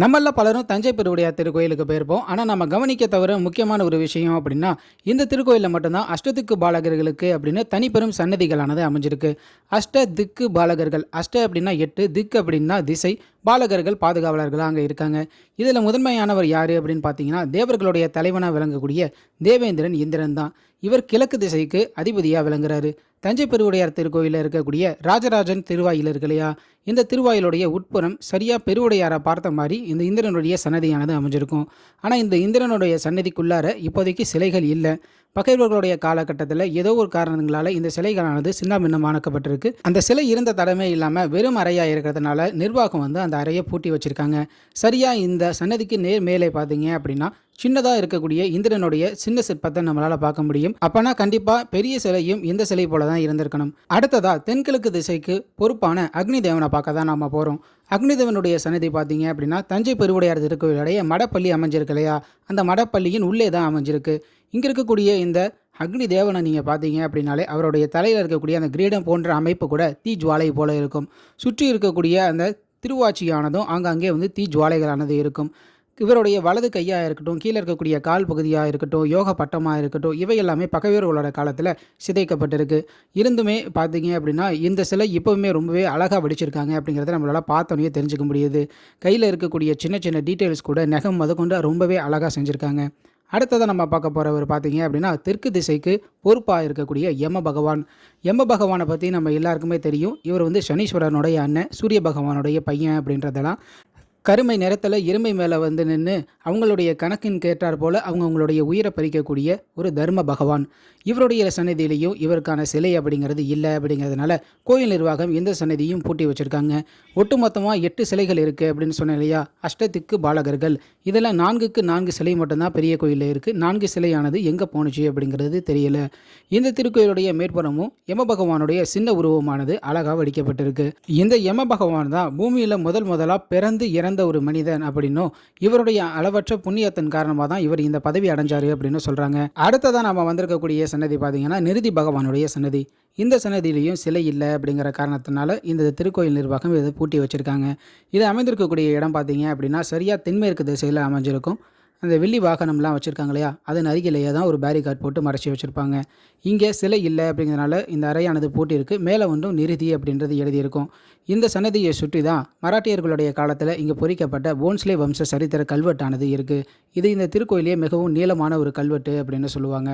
நம்மள பலரும் தஞ்சை பெருவுடைய திருக்கோயிலுக்கு போயிருப்போம். ஆனால் நம்ம கவனிக்க தவிர முக்கியமான ஒரு விஷயம் அப்படின்னா இந்த திருக்கோயிலில் மட்டும்தான் அஷ்டதிக்கு பாலகர்களுக்கு அப்படின்னு தனிப்பெரும் சன்னதிகளானது அமைஞ்சிருக்கு. அஷ்ட திக்கு பாலகர்கள். அஷ்ட அப்படின்னா எட்டு திக்கு அப்படின்னா திசை பாலகர்கள் பாதுகாவலர்களாக அங்கே இருக்காங்க. இதில் முதன்மையானவர் யார் அப்படின்னு பார்த்தீங்கன்னா தேவர்களுடைய தலைவனாக விளங்கக்கூடிய தேவேந்திரன் இந்திரன் தான். இவர் கிழக்கு திசைக்கு அதிபதியாக விளங்குறாரு. தஞ்சை பெருவுடையார் திருக்கோயிலில் இருக்கக்கூடிய ராஜராஜன் திருவாயில் இருக்கு இல்லையா? இந்த திருவாயிலுடைய உட்புறம் சரியாக பெருவுடையாரை பார்த்த மாதிரி இந்த இந்திரனுடைய சன்னதியானது அமைஞ்சிருக்கும். ஆனால் இந்த இந்திரனுடைய சன்னதிக்குள்ளார இப்போதைக்கு சிலைகள் இல்லை. பகைவர்களுடைய காலகட்டத்தில் ஏதோ ஒரு காரணங்களால் இந்த சிலைகளானது சின்னாபின்னமாக்கப்பட்டிருக்கு அந்த சிலை இருந்த தடமே இல்லாமல் வெறும் அறையாக இருக்கிறதுனால நிர்வாகம் வந்து அந்த அறையை பூட்டி வச்சிருக்காங்க. சரியாக இந்த சன்னதிக்கு நேர் மேலே பார்த்தீங்க அப்படின்னா சின்னதாக இருக்கக்கூடிய இந்திரனுடைய சின்ன சிற்பத்தை நம்மளால் பார்க்க முடியும். அப்போனா கண்டிப்பாக பெரிய சிலையும் இந்த சிலை போல தான் இருந்திருக்கணும். அடுத்ததாக தென்கிழக்கு திசைக்கு பொறுப்பான அக்னி தேவனை பார்க்க தான் நாம் போகிறோம் அக்னிதேவனுடைய சன்னதி பார்த்தீங்க அப்படின்னா தஞ்சை பெருவுடையார் திருக்கோயிலுடைய மடப்பள்ளி அமைஞ்சிருக்கு இல்லையா? அந்த மடப்பள்ளியின் உள்ளே தான் அமைஞ்சிருக்கு. இங்கே இருக்கக்கூடிய இந்த அக்னி தேவனை நீங்கள் பார்த்தீங்க அப்படின்னாலே அவருடைய தலையில் இருக்கக்கூடிய அந்த கிரீடம் போன்ற அமைப்பு கூட தீ ஜுவாலை போல இருக்கும். சுற்றி இருக்கக்கூடிய அந்த திருவாட்சியானதும் ஆங்காங்கே வந்து தீ ஜுவாலைகளானது இருக்கும். இவருடைய வலது கையாக இருக்கட்டும் கீழே இருக்கக்கூடிய கால் பகுதியாக இருக்கட்டும் யோக பட்டமாக இருக்கட்டும் இவை எல்லாமே பகைவர்களோட காலத்தில் சிதைக்கப்பட்டிருக்கு. இருந்துமே பார்த்தீங்க அப்படின்னா இந்த சிலை இப்போவுமே ரொம்பவே அழகாக வடிச்சிருக்காங்க அப்படிங்கிறத நம்மளால் பார்த்தோன்னே தெரிஞ்சுக்க முடியுது. கையில் இருக்கக்கூடிய சின்ன சின்ன டீட்டெயில்ஸ் கூட நெகம் முதற்கொண்டு ரொம்பவே அழகாக செஞ்சுருக்காங்க. அடுத்ததாக நம்ம பார்க்க போகிறவர் பார்த்தீங்க அப்படின்னா தெற்கு திசைக்கு பொறுப்பாக இருக்கக்கூடிய யம பகவான். யம பகவானை பற்றி நம்ம எல்லாருக்குமே தெரியும். இவர் வந்து சனீஸ்வரனுடைய அண்ணன் சூரிய பகவானுடைய பையன் அப்படின்றதெல்லாம். கருமை நிறத்தில் எருமை மேலே வந்து நின்று அவங்களுடைய கணக்கின் கேட்டார் போல் அவங்க அவங்களுடைய உயிரை பறிக்கக்கூடிய ஒரு தர்ம பகவான். இவருடைய சன்னதியிலையும் இவருக்கான சிலை அப்படிங்கிறது இல்லை அப்படிங்கிறதுனால கோயில் நிர்வாகம் எந்த சன்னதியும் பூட்டி வச்சுருக்காங்க. ஒட்டுமொத்தமாக எட்டு சிலைகள் இருக்குது அப்படின்னு சொன்னேன் இல்லையா? அஷ்டத்திக்கு பாலகர்கள். இதில் நான்குக்கு நான்கு சிலை மட்டும்தான் பெரிய கோயிலில் இருக்குது நான்கு சிலையானது எங்கே போணுச்சு அப்படிங்கிறது தெரியல. இந்த திருக்கோயிலுடைய மேற்புறமும் யம பகவானுடைய சின்ன உருவமானது அழகாக வடிக்கப்பட்டிருக்கு. இந்த யம பகவான் தான் பூமியில் முதல் முதலாக பிறந்து இறந்து ஒரு மனிதன் அப்படின்னும் இவருடைய அளவற்ற புண்ணியத்தின் காரணமாக தான் இவர் இந்த பதவி அடைஞ்சாரு அப்படின்னு சொல்கிறாங்க அடுத்ததான் நம்ம வந்திருக்கக்கூடிய சன்னதி பார்த்தீங்கன்னா நிருதி பகவானுடைய சன்னதி. இந்த சன்னதியிலையும் சிலை இல்லை அப்படிங்கிற காரணத்தினால இந்த திருக்கோயில் நிர்வாகம் இதை பூட்டி வச்சுருக்காங்க. இது அமைந்திருக்கக்கூடிய இடம் பார்த்தீங்க அப்படின்னா சரியாக தென்மேற்கு திசையில் அமைஞ்சிருக்கும். அந்த வெள்ளி வாகனம்லாம் வச்சுருக்காங்க இல்லையா? அதன் அருகிலேயே தான் ஒரு பேரிகார்ட் போட்டு மறைச்சி வச்சுருப்பாங்க. இங்கே சிலை இல்லை அப்படிங்கிறனால இந்த அறையானது பூட்டியிருக்கு. மேலே ஒன்றும் நிறுதி அப்படின்றது எழுதியிருக்கும். இந்த சன்னதியை சுற்றி தான் மராட்டியர்களுடைய காலத்தில் இங்கே பொறிக்கப்பட்ட போன்ஸ்லே வம்ச சரித்திர கல்வெட்டானது இருக்குது இது இந்த திருக்கோயிலே மிகவும் நீளமான ஒரு கல்வெட்டு அப்படின்னு சொல்லுவாங்க.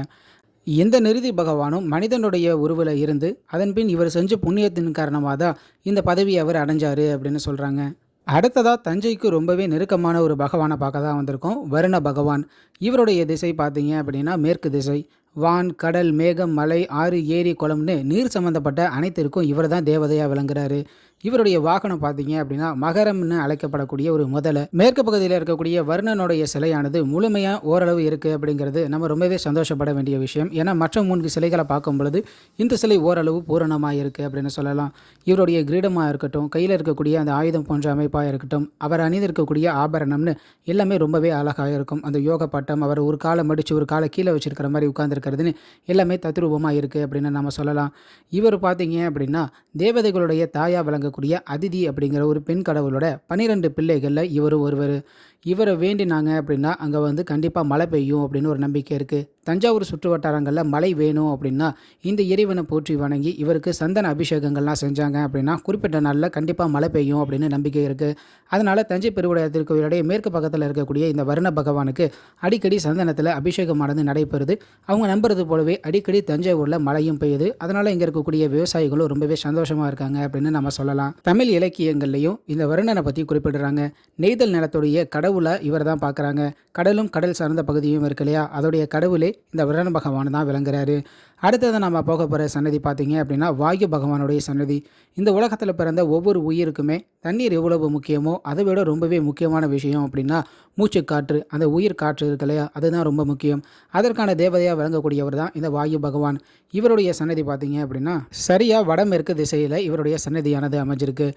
எந்த நிருதி பகவானும் மனிதனுடைய உருவில் இருந்து அதன்பின் இவர் செஞ்ச புண்ணியத்தின் காரணமாக தான் இந்த பதவியை அவர் அடைஞ்சாரு அப்படின்னு சொல்கிறாங்க அடுத்ததாக தஞ்சைக்கு ரொம்பவே நெருக்கமான ஒரு பகவானை பார்க்க தான் வந்திருக்கோம். வருண பகவான் இவருடைய திசை பார்த்தீங்க அப்படின்னா மேற்கு திசை. வான் கடல் மேகம் மலை ஆறு ஏரி குளம்னு நீர் சம்மந்தப்பட்ட அனைத்திற்கும் இவர் தான் தேவதையாக விளங்குறாரு. இவருடைய வாகனம் பார்த்தீங்க அப்படின்னா மகரம்னு அழைக்கப்படக்கூடிய ஒரு முதலை. மேற்கு பகுதியில் இருக்கக்கூடிய வருணனுடைய சிலையானது முழுமையாக ஓரளவு இருக்குது அப்படிங்கிறது நம்ம ரொம்பவே சந்தோஷப்பட வேண்டிய விஷயம். ஏன்னா மற்ற மூன்று சிலைகளை பார்க்கும் பொழுது இந்த சிலை ஓரளவு பூரணமாக இருக்குது அப்படின்னு சொல்லலாம். இவருடைய கிரீடமாக இருக்கட்டும் கையில் இருக்கக்கூடிய அந்த ஆயுதம் போன்ற அமைப்பாக இருக்கட்டும் அவர் அணிந்திருக்கக்கூடிய ஆபரணம்னு எல்லாமே ரொம்பவே அழகாக இருக்கும். அந்த யோக பட்டம் அவர் ஒரு காலை மடித்து ஒரு காலை கீழே வச்சிருக்கிற மாதிரி உட்காந்துருக்கிறதுன்னு எல்லாமே தத்ரூபமாக இருக்குது அப்படின்னு நம்ம சொல்லலாம். இவர் பார்த்தீங்க அப்படின்னா தேவதைகளுடைய தாயாக விளங்கக்கூடிய அதிதி அப்படிங்கிற ஒரு பெண் கடவுளோட பன்னிரெண்டு பிள்ளைகளில் இவரும் ஒருவர். இவரை வேண்டினாங்க அப்படின்னா அங்கே வந்து கண்டிப்பாக மழை பெய்யும் அப்படின்னு ஒரு நம்பிக்கை இருக்குது தஞ்சாவூர் சுற்று வட்டாரங்களில் மழை வேணும் அப்படின்னா இந்த இறைவனை போற்றி வணங்கி இவருக்கு சந்தன அபிஷேகங்கள்லாம் செஞ்சாங்க அப்படின்னா குறிப்பிட்ட நாளில் கண்டிப்பாக மழை பெய்யும் அப்படின்னு நம்பிக்கை இருக்குது அதனால் தஞ்சை பெருவுடையார் திருக்கோயிலுடைய மேற்கு பக்கத்தில் இருக்கக்கூடிய இந்த வருண பகவானுக்கு அடிக்கடி சந்தனத்தில் அபிஷேகமானது நடைபெறுது. அவங்க நம்புறது போலவே அடிக்கடி தஞ்சாவூரில் மழையும் பெய்யுது. அதனால் இங்கே இருக்கக்கூடிய விவசாயிகளும் ரொம்பவே சந்தோஷமாக இருக்காங்க அப்படின்னு நம்ம சொல்லலாம். தமிழ் இலக்கியங்கள்லையும் இந்த வருணனை பற்றி குறிப்பிடுறாங்க. நெய்தல் நிலத்துடைய கடவுள் இவர் தான் பார்க்குறாங்க. கடலும் கடல் சார்ந்த பகுதியும் இருக்கு இல்லையா? அதோடைய கடவுளே இந்த விரண பகவான் தான் விளங்குறாரு. அடுத்தது நம்ம போக போகிற சன்னதி பார்த்தீங்க அப்படின்னா வாயு பகவானுடைய சன்னதி. இந்த உலகத்தில் பிறந்த ஒவ்வொரு உயிருக்குமே தண்ணீர் எவ்வளவு முக்கியமோ அதை விட ரொம்பவே முக்கியமான விஷயம் அப்படின்னா மூச்சு காற்று. அந்த உயிர் காற்று இருக்கு இல்லையா? அதுதான் ரொம்ப முக்கியம். அதற்கான தேவதையாக விளங்கக்கூடியவர் தான் இந்த வாயு பகவான். இவருடைய சன்னதி பார்த்தீங்க அப்படின்னா சரியாக வடமேற்கு திசையில் இவருடைய சன்னதியானது அமைஞ்சிருக்கு.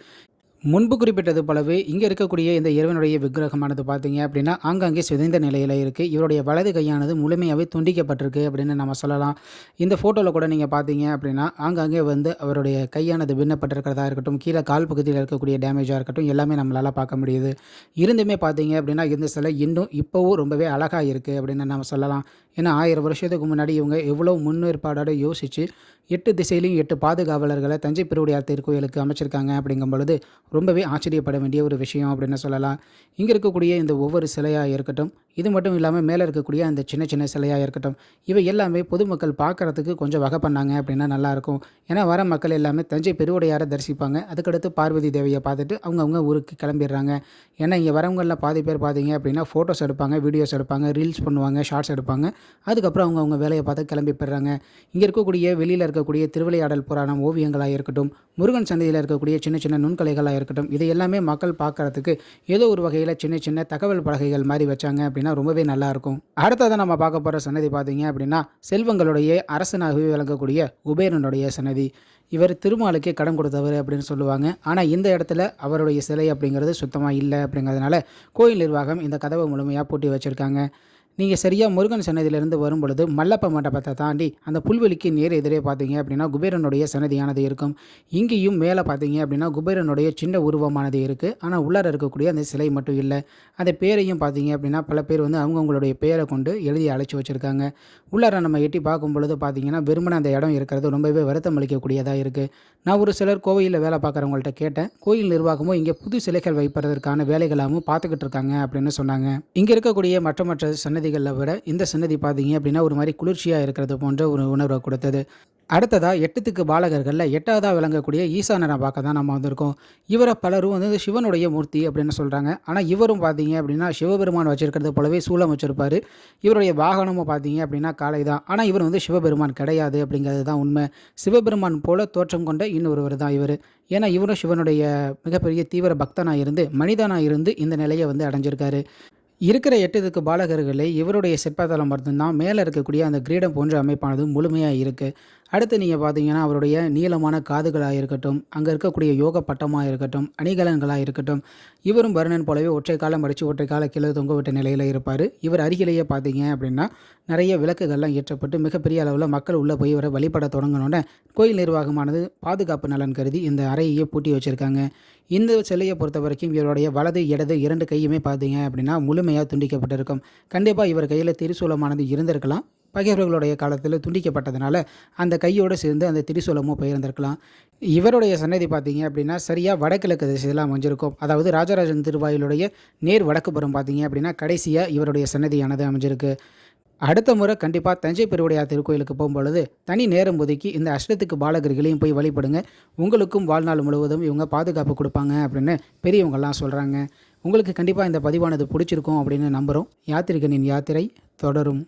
முன்பு குறிப்பிட்டது போலவே இங்கே இருக்கக்கூடிய இந்த இறைவனுடைய விக்கிரகமானது பார்த்தீங்க அப்படின்னா ஆங்காங்கே சிதைந்த நிலையில் இருக்குது இவருடைய வலது கையானது முழுமையாகவே துண்டிக்கப்பட்டிருக்கு அப்படின்னு நம்ம சொல்லலாம். இந்த ஃபோட்டோவில் கூட நீங்கள் பார்த்தீங்க அப்படின்னா ஆங்காங்கே வந்து அவருடைய கையானது பின்னப்பட்டிருக்கிறதா இருக்கட்டும் கீழே கால் பகுதியில் இருக்கக்கூடிய டேமேஜாக இருக்கட்டும் எல்லாமே நம்மளால் பார்க்க முடியுது. இருந்துமே பார்த்தீங்க அப்படின்னா இந்த சிலை இன்னும் இப்போவும் ரொம்பவே அழகாக இருக்குது அப்படின்னு நம்ம சொல்லலாம். ஏன்னா ஆயிரம் வருஷத்துக்கு முன்னாடி இவங்க எவ்வளோ முன்னேற்பாடோடு யோசித்து எட்டு திசையிலையும் எட்டு பாதுகாவலர்களை தஞ்சை பெருவுடையார் திருக்கோயிலுக்கு அமைச்சிருக்காங்க அப்படிங்கும் பொழுது ரொம்பவே ஆச்சரியப்பட வேண்டிய ஒரு விஷயம் அப்படின்னு சொல்லலாம். இங்கே இருக்கக்கூடிய இந்த ஒவ்வொரு சிலையாக இருக்கட்டும் இது மட்டும் இல்லாமல் மேலே இருக்கக்கூடிய அந்த சின்ன சின்ன சிலையாக இருக்கட்டும் இவை எல்லாமே பொதுமக்கள் பார்க்குறதுக்கு கொஞ்சம் வகை பண்ணாங்க அப்படின்னா நல்லாயிருக்கும் ஏன்னா வர மக்கள் எல்லாமே தஞ்சை பெருவுடையாரை தரிசிப்பாங்க. அதுக்கடுத்து பார்வதி தேவியை பார்த்துட்டு அவங்கவுங்க ஊருக்கு கிளம்பிடுறாங்க. ஏன்னா இங்கே வரவங்களில் பாதி பேர் பார்த்தீங்க அப்படின்னா ஃபோட்டோஸ் எடுப்பாங்க வீடியோஸ் எடுப்பாங்க ரீல்ஸ் பண்ணுவாங்க ஷார்ட்ஸ் எடுப்பாங்க. அதுக்கப்புறம் அவங்கவுங்க வேலையை பார்த்து கிளம்பி போயிடுறாங்க. இங்கே இருக்கக்கூடிய வெளியில் இருக்கக்கூடிய திருவிளையாடல் புராணம் ஓவியங்களாக இருக்கட்டும் முருகன் சந்தையில் இருக்கக்கூடிய சின்ன சின்ன நுண்கலைகளாக இருக்கட்டும். இது எல்லாமே மக்கள் பார்க்கறதுக்கு ஏதோ ஒரு வகையில் சின்ன சின்ன தகவல் பலகைகள் மாதிரி வச்சாங்க அப்படின்னா ரொம்பவே நல்லாயிருக்கும் அடுத்ததை நம்ம பார்க்க போகிற சன்னதி பார்த்தீங்க அப்படின்னா செல்வங்களுடைய அரசனாகவே விளங்கக்கூடிய குபேரனுடைய சன்னதி. இவர் திருமாலுக்கே கடன் கொடுத்தவர் அப்படின்னு சொல்லுவாங்க. ஆனால் இந்த இடத்துல அவருடைய சிலை அப்படிங்கிறது சுத்தமாக இல்லை அப்படிங்கிறதுனால கோயில் நிர்வாகம் இந்த கதவை முழுமையாக பூட்டி வச்சுருக்காங்க. நீங்கள் சரியாக முருகன் சன்னதியிலேருந்து வரும்பொழுது மல்லப்ப மண்டபத்தை தாண்டி அந்த புல்வெளிக்கு நேர் எதிரே பார்த்தீங்க அப்படின்னா குபேரனுடைய சன்னதியானது இருக்கும். இங்கேயும் மேலே பார்த்தீங்க அப்படின்னா குபேரனுடைய சின்ன உருவமானது இருக்குது ஆனால் உள்ளார இருக்கக்கூடிய அந்த சிலை மட்டும் இல்லை. அந்த பேரையும் பார்த்தீங்க அப்படின்னா பல பேர் வந்து அவங்கவுங்களுடைய பேரை கொண்டு எழுதி அழைச்சி வச்சுருக்காங்க. உள்ளார நம்ம எட்டி பார்க்கும் பொழுது பார்த்தீங்கன்னா வெறுமன அந்த இடம் இருக்கிறது ரொம்பவே வருத்தம் அளிக்கக்கூடியதாக இருக்குது நான் ஒரு சிலர் கோவிலில் வேலை பார்க்குறவங்கள்ட்ட கேட்டேன். கோயில் நிர்வாகமும் இங்கே புது சிலைகள் வைப்பதற்கான வேலைகளாகவும் பார்த்துக்கிட்டு இருக்காங்க அப்படின்னு சொன்னாங்க. இங்கே இருக்கக்கூடிய மற்ற மற்ற சன்னதி சன்னதிகளில் விட இந்த சன்னதி பார்த்தீங்க அப்படின்னா ஒரு மாதிரி குளிர்ச்சியாக இருக்கிறது போன்ற ஒரு உணர்வை கொடுத்தது. அடுத்ததாக எட்டுத்துக்கு பாலகர்களில் எட்டாவதாக விளங்கக்கூடிய ஈசானரை பார்க்க தான் நம்ம வந்திருக்கோம். இவரை பலரும் வந்து சிவனுடைய மூர்த்தி அப்படின்னு சொல்கிறாங்க ஆனால் இவரும் பார்த்தீங்க அப்படின்னா சிவபெருமான் வச்சுருக்கிறது போலவே சூலம் வச்சுருப்பார். இவருடைய வாகனமும் பார்த்தீங்க அப்படின்னா காலை தான் ஆனால் இவர் வந்து சிவபெருமான் கிடையாது அப்படிங்கிறது தான் உண்மை. சிவபெருமான் போல தோற்றம் கொண்ட இன்னொருவர் தான் இவர். ஏன்னா இவரும் சிவனுடைய மிகப்பெரிய தீவிர பக்தனாக இருந்து மனிதனாக இருந்து இந்த நிலையை வந்து அடைஞ்சிருக்காரு. இருக்கிற எட்டு இதுக்கு பாலகர்களே இவருடைய சிற்பத்தலம் மட்டும்தான். மேலே இருக்கக்கூடிய அந்த கிரீடம் போன்ற அமைப்பானது முழுமையாக இருக்குது அடுத்து நீங்கள் பார்த்தீங்கன்னா அவருடைய நீளமான காதுகளாக இருக்கட்டும் அங்கே இருக்கக்கூடிய யோக பட்டமாக இருக்கட்டும் அணிகலன்களாக இருக்கட்டும் இவரும் வருணன் போலவே ஒற்றை காலம் அடித்து ஒற்றை கால கீழே தொங்க விட்ட நிலையில் இருப்பார். இவர் அருகிலேயே பார்த்தீங்க அப்படின்னா நிறைய விளக்குகள்லாம் ஏற்றப்பட்டு மிகப்பெரிய அளவில் மக்கள் உள்ளே போய் இவரை வழிபட தொடங்கினோடனே கோயில் நிர்வாகமானது பாதுகாப்பு நலன் கருதி இந்த அறையையே பூட்டி வச்சுருக்காங்க. இந்த சிலையை பொறுத்த வரைக்கும் இவருடைய வலது இடது இரண்டு கையுமே பார்த்தீங்க அப்படின்னா முழு முழுமையாக துண்டிக்கப்பட்டிருக்கும். கண்டிப்பாக இவர் கையில் திரிசூலமானது இருந்திருக்கலாம். பகைவர்களுடைய காலத்தில் துண்டிக்கப்பட்டதுனால அந்த கையோடு சேர்ந்து அந்த திரிசூலமும் போயிருந்திருக்கலாம். இவருடைய சன்னதி பார்த்தீங்க அப்படின்னா சரியாக வடகிழக்கு திசையில் அமைஞ்சிருக்கும். அதாவது ராஜராஜன் திருவாயிலுடைய நேர் வடக்குப்புறம் பார்த்தீங்க அப்படின்னா கடைசியாக இவருடைய சன்னதியானது அமைஞ்சிருக்கு. அடுத்த முறை கண்டிப்பாக தஞ்சை பெருவுடையார் திருக்கோயிலுக்கு போகும்பொழுது தனி நேரம் ஒதுக்கி இந்த அஷ்டத்துக்கு பாலகர்களையும் போய் வழிபடுங்க. உங்களுக்கும் வாழ்நாள் முழுவதும் இவங்க பாதுகாப்பு கொடுப்பாங்க அப்படின்னு பெரியவங்கள்லாம் சொல்கிறாங்க உங்களுக்கு கண்டிப்பாக இந்த பதிவானது பிடிச்சிருக்கும் அப்படின்னு நம்புகிறோம் யாத்திரிகனின் யாத்திரை தொடரும்.